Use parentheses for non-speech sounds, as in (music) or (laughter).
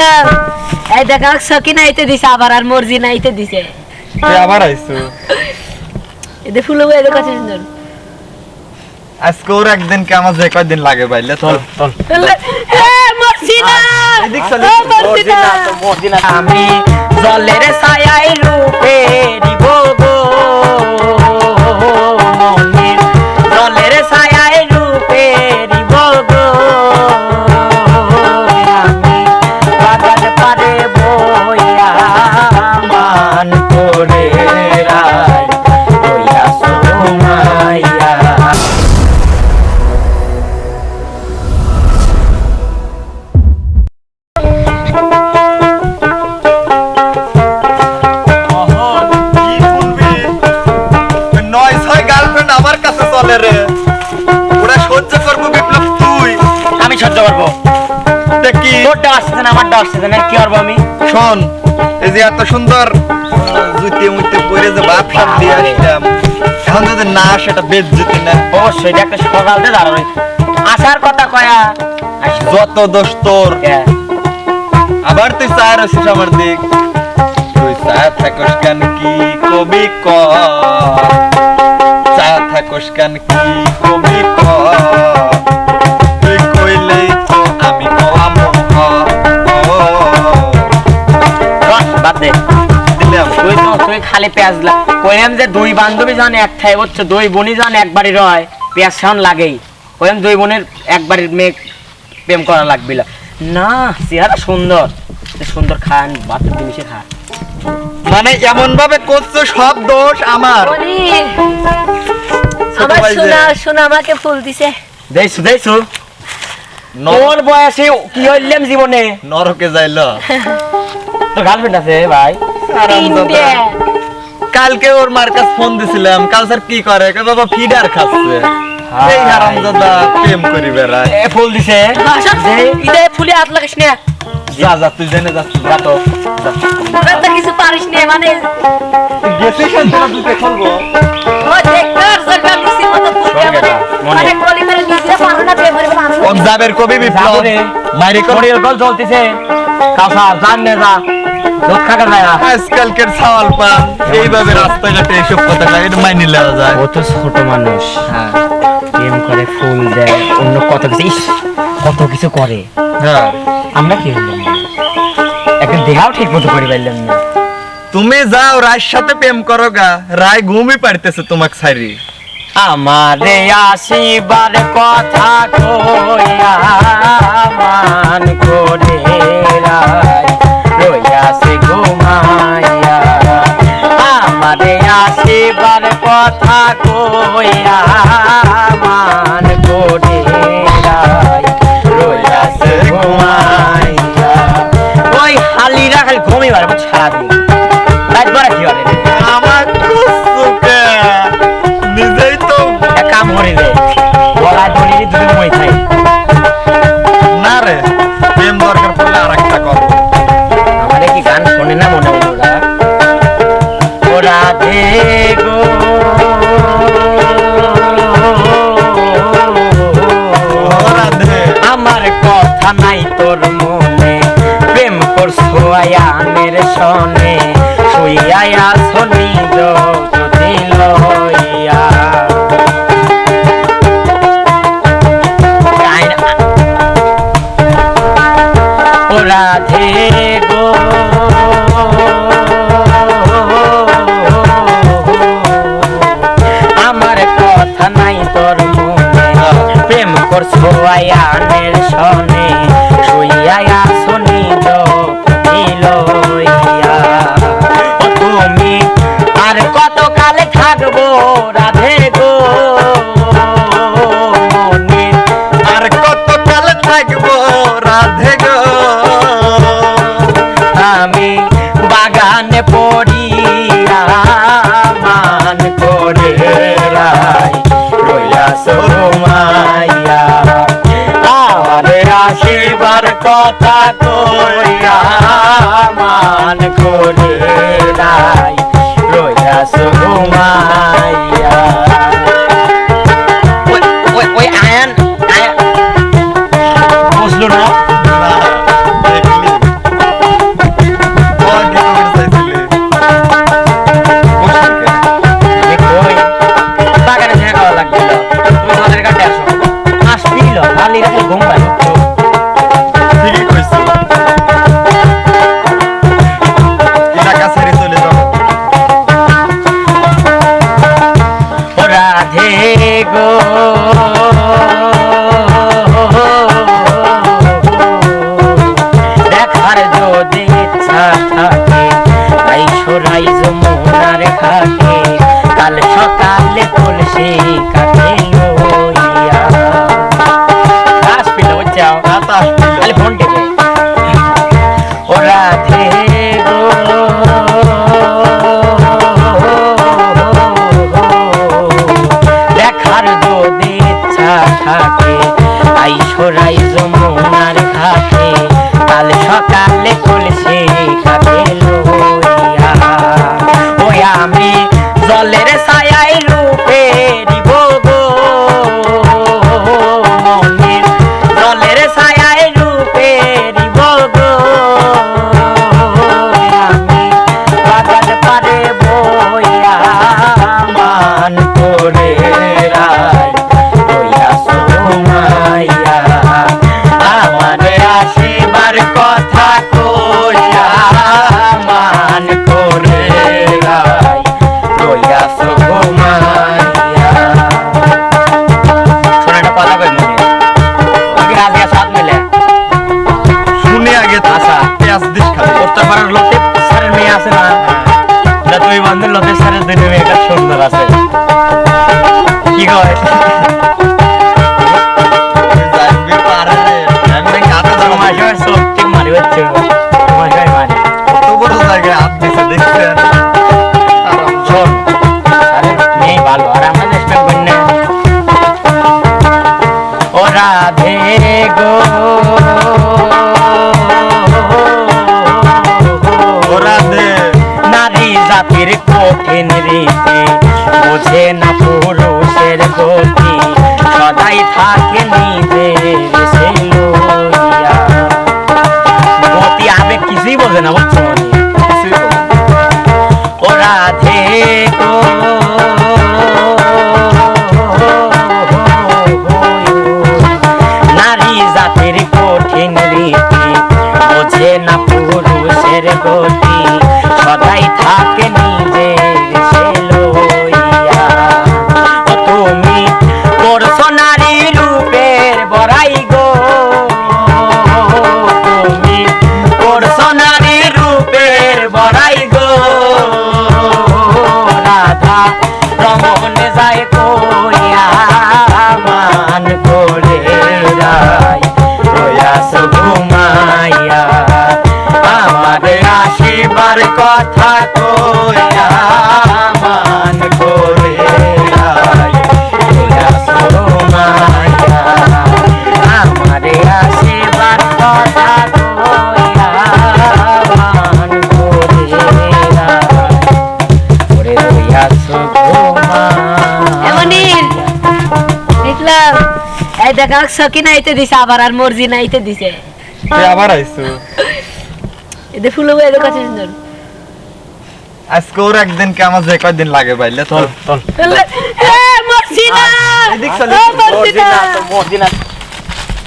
আসছিলাম এই দেখা সকি নাইতে দিছে আবার আর মর্জি নাইতে দিছে? আবার আইছো? এদের ফুল এদের কাছে সুন্দর আজকে ওর একদিন কে আমার যে কয়দিন লাগে বাইলে চল। আমি জলের ছায়ায় রূপে দিব রে। ওরা সহ্য করব বিপ্লব তুই। আমি সহ্য করব। দেখি তোরটা আসছে না আমারটা আসছে না কি করব আমি? শোন এই যে এত সুন্দর জুতি মুতি পরে যে ভাত সাপ দিয়ে আসলাম এখন যদি না সেটা বেশ জুতি না? অবশ্যই এটা একটা সকালতে দাঁড়ানো আসার কথা কয়া যত দোষ তোর। আবার তুই চায়ের আছিস আমার দিক। তুই চা থাকস কেন কি কবি ক কি কবি ক তুই কইলেই তো আমি কলাম হ। ও, বস, বাদ দে। দিলাম। তুই তো তুই খালি পেঁয়াজ লা কইলাম যে দুই বান্ধবী যখন এক ঠাই হচ্ছে দুই বোনই যখন এক বাড়ি রয়। পেঁয়াজ সেখন লাগেই। কইলাম দুই বোনের এক বাড়ির মেয়ে প্রেম করা লাগবে না। চেহারা সুন্দর। সুন্দর খান বাতের জিনিসে খা মানে এমন ভাবে করছ সব দোষ আমার। আমার সোনা সোনা আমাকে ফুল দিছে। দেইছু দেইছু ন- বয়সে কি হইলাম জীবনে? নরকে যাইল। (laughs) তোর গার্লফ্রেন্ড আছে ভাই? কালকে ওর মার কাছে ফোন দিছিলাম। কাল স্যার কি করে? বাবা ফিডার খাচ্ছে। এই হারামজাদা প্রেম করি বেড়ায়। এ ফুল দিছে? ইদে ফুলে হাত লাগাস না। যা যা তুই জেনে যাচ্ছিস যা তো। তোরা তো কিছু পারিস না মানে গেছিস দুটো খুলবো। ও দিছি শোন মানে। মেরে পারো না পারো কবি বিপ্লব যাব রে। মাইরি কর শরীর গল জ্বলতেছে কাউসা জান নে যা। দুধ খাকা যায় না। আজকালকের ছাওয়াল পান এইভাবে রাস্তাঘাটে এইসব কথা যায় মাইনে নেওয়া যায়। ও তো ছোট মানুষ। হ্যাঁ। প্রেম করে ফুল দেয় অন্য কত কিছু। কত কিছু করে। হ্যাঁ। আমরা কি হইলাম? একটা দেহাও ঠিক মতো করে পারলাম না। তুমি যাও রায়ের সাথে প্রেম করো গা। রায় ঘুমই পারতেছে তোমাকে আমারে আসিবার কথা কইয়া মান করে রইয়াছে ঘুমাইয়া। আমারে আসিবার কথা কইয়া মান করে রইয়াছে ঘুমাইয়া। ওই হালিরা খালি ঘুমিবার সারাদিন রাত বড় কি রাধে গো। আমার কথা নাই তোর মনে। প্রেম করছ আয়ানের শুইয়া শুনি তুমি আর কত কালে থাকব রাধে গো? আর কত কাল থাকব রাধে গো? আসিবার কথা কইয়া মান করে নাই রইয়া Somaiya Oh. acá. para los পাপের কঠিন রীতি। বোঝে না পুরুষের গতি, সদাই থাকে নিজের সে লইয়া গতি আবেগ কিছুই বোঝে না, বুঝছ? ভ্রমণ যায় কইয়া মান করে যায় প্রয়াস ঘুমাইয়া আমার আসিবার কথা কইয়া মান করে যায় এই দেখা সকি নাইতে দিছে আবার আর মর্জি নাইতে দিছে। আবার আইছো এতে ফুল হয়ে দেখো সুন্দর। আজকে ওর একদিন কে আমার যে কয়দিন লাগে বাইলে তল চল। মর্জি না। এদিক চল। মর্জি না। মর্জি না।